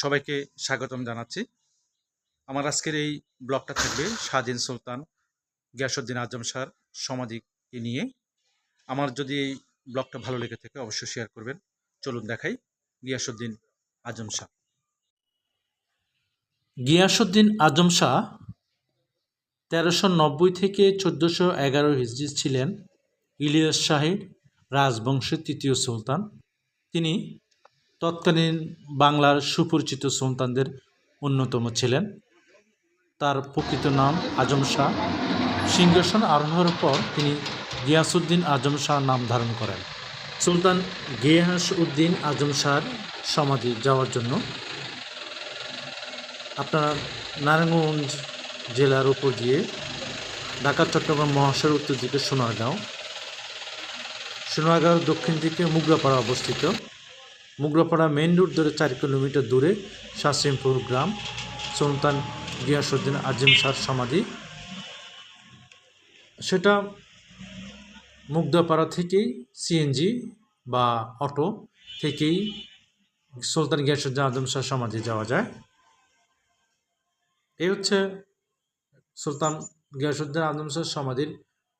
সবাইকে স্বাগতম জানাচ্ছি। আমার আজকের এই ব্লগটা থাকবে স্বাধীন সুলতান গিয়াসুদ্দিন আজম শাহর সমাধিকে নিয়ে। আমার যদি এই ব্লগটা ভালো লেগে থাকে অবশ্যই শেয়ার করবেন। চলুন দেখাই গিয়াসুদ্দিন আজম শাহ গিয়াসুদ্দিন আজম শাহ তেরোশো নব্বই থেকে চোদ্দোশো এগারো হিজড়ি ছিলেন ইলিয়াস শাহের রাজবংশের তৃতীয় সুলতান। তিনি তৎকালীন বাংলার সুপরিচিত সুলতানদের অন্যতম ছিলেন। তার প্রকৃত নাম আজম শাহ। সিংহাসন আরোহণের পর তিনি গিয়াসউদ্দিন আজম শাহ নাম ধারণ করেন। সুলতান গিয়াস উদ্দিন আজম শাহর সমাধি যাওয়ার জন্য আপনার নারায়ণগঞ্জ জেলার উপর দিয়ে ঢাকা, চট্টগ্রাম মহাশয়ের উত্তর দিকে সোনারগাঁও সোনারগাঁও দক্ষিণ দিকে মুগরাপাড়া অবস্থিত। মুগরাপাড়া মেইন রোড ধরে চার কিলোমিটার দূরে শাসিমপুর গ্রাম, সুলতান গিয়াসুদ্দিন আজিম শাহ সমাধি। সেটা মুগদাপাড়া থেকেই সিএনজি বা অটো থেকেই সুলতান গিয়াসুদ্দিন আজম শাহ সমাধি যাওয়া যায়। এই হচ্ছে সুলতান গিয়াসুদ্দিন আজম শাহ সমাধির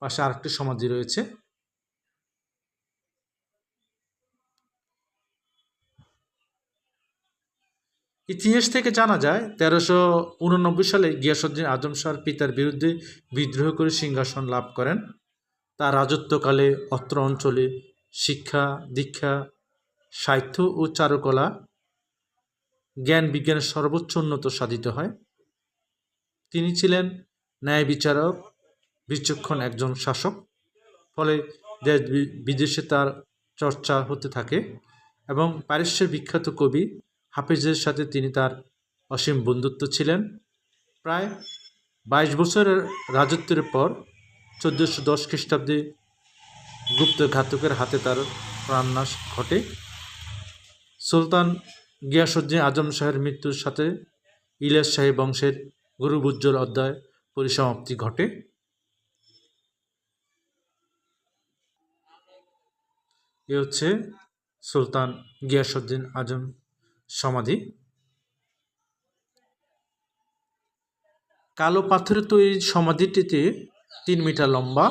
পাশে আরেকটি সমাধি রয়েছে। ইতিহাস থেকে জানা যায়, তেরোশো উননব্বই সালে গিয়াসুদ্দিন আজম শাহর পিতার বিরুদ্ধে বিদ্রোহ করে সিংহাসন লাভ করেন। তার রাজত্বকালে অত্র অঞ্চলে শিক্ষা, দীক্ষা, সাহিত্য ও চারুকলা, জ্ঞান বিজ্ঞানের সর্বোচ্চ উন্নত সাধিত হয়। তিনি ছিলেন ন্যায় বিচারক, বিচক্ষণ একজন শাসক, ফলে দেশ বিদেশে তার চর্চা হতে থাকে এবং পারস্যের বিখ্যাত কবি হাফিজের সাথে তিনি তার অসীম বন্ধুত্ব ছিলেন। প্রায় বাইশ বছরের রাজত্বের পর চোদ্দোশো দশ খ্রিস্টাব্দে গুপ্ত ঘাতকের হাতে তার প্রাণনাশ ঘটে। সুলতান গিয়াসুদ্দিন আজম শাহের মৃত্যুর সাথে ইলিয়াস শাহী বংশের গুরুবুজ্জ্বল অধ্যায় পরিসমাপ্তি ঘটে। এ হচ্ছে সুলতান গিয়াসুদ্দিন আজম সমাধি। কালো পাথরের তৈরি সমাধিটিতে তিন মিটার লম্বা।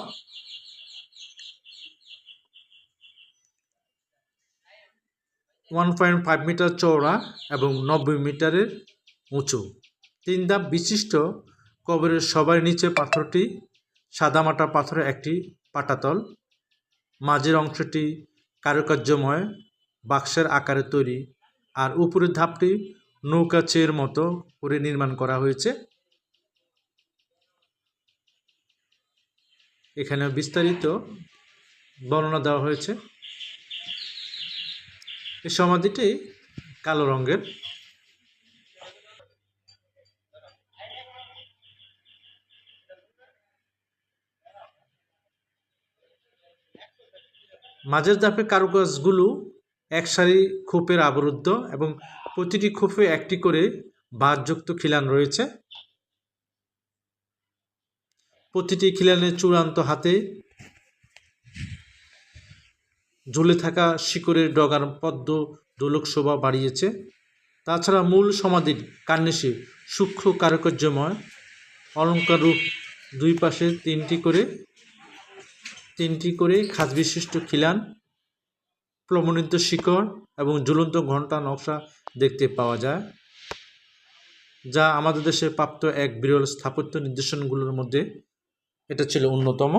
ওয়ান পয়েন্ট ফাইভ মিটার চওড়া এবং নব্বই মিটারের উঁচু। তিন ধাপ বিশিষ্ট কবরের সবার নিচে পাথরটি সাদামাটা পাথরের একটি পাটাতল। মাঝের অংশটি কারুকার্যময় বাক্সের আকারে তৈরি আর উপরের ধাপটি নৌকা চেয়ের মতো করে নির্মাণ করা হয়েছে। এখানে বিস্তারিত বর্ণনা দেওয়া হয়েছে। এই সমাধিটি কালো রঙের। মাঝের ধাপে কারুকাজগুলো এক সারি খোপের আবরুদ্ধ এবং প্রতিটি খোপে একটি করে বাঁধযুক্ত খিলান রয়েছে। প্রতিটি খিলানের চূড়ান্ত হাতে ঝুলে থাকা শিকড়ের ডগার পদ্ম দোলক শোভা বাড়িয়েছে। তাছাড়া মূল সমাধির কার্নিশে সূক্ষ্ম কারুকার্যময় অলঙ্কার রূপ দুই পাশে তিনটি করে তিনটি করে খাদ বিশিষ্ট খিলান প্রমণিত শিকড় এবং ঝুলন্ত ঘণ্টা নকশা দেখতে পাওয়া যায়, যা আমাদের দেশে প্রাপ্ত এক বিরল স্থাপত্য নির্দেশনগুলোর মধ্যে, এটা ছিল অন্যতম।